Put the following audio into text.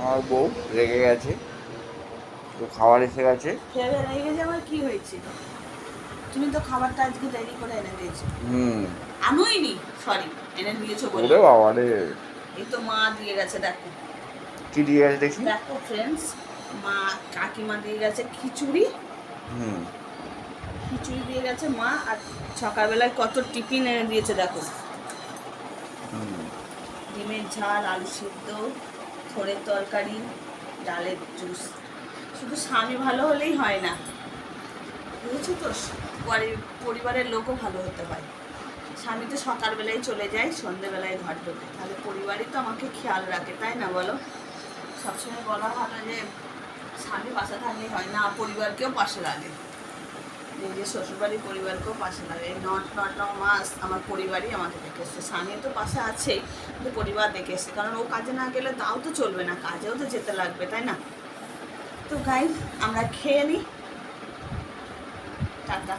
আমার বউ রেগে গেছে তো খাবার এসে গেছে। রেগে গেছে আমার কি হয়েছে? তুমি তো খাবারটা আজকে দেরি করে এনে দিয়েছ। হুম। আনোইনি? সরি এনে দিয়েছ বলে। ওরে বাবা রে। এই তো মা দিয়ে গেছে দেখো। কি দিয়ে গেছে দেখি? দেখো ফ্রেন্ডস মা কাকিমা দিয়ে গেছে খিচুড়ি। হুম। খিচুড়ি দিয়ে গেছে মা আর সকালবেলায় কত টিফিন এনে দিয়েছে দেখো। হুম। ডিমের ঝাল আলু সিদ্ধ। থোড়ের তরকারি, ডালের জুস। শুধু স্বামী ভালো হলেই হয় না। বুঝেছ তো? পরি- পরিবারের লোকও ভালো হতে হয়। স্বামী তো সকালবেলায় চলে যায়, সন্ধেবেলায় ঘর ঢোকে। তাহলে পরিবারই তো আমাকে খেয়াল রাখে, তাই না বলো? সবসময় বলা না যে, স্বামী পাশে থাকলেই হয় না পরিবারকেও পাশে লাগে নিজের শ্বশুরবাড়ির পরিবারকেও পাশে লাগে নট নট ন মাস আমার পরিবারই আমাকে দেখে এসছে। স্বামী তো পাশে আছেই কিন্তু পরিবার দেখে এসছে। কারণ ও কাজে না গেলে তাও তো চলবে না, কাজেও তো যেতে লাগবে, তাই না? তো গাই আমরা খেয়ে নিই টাটা।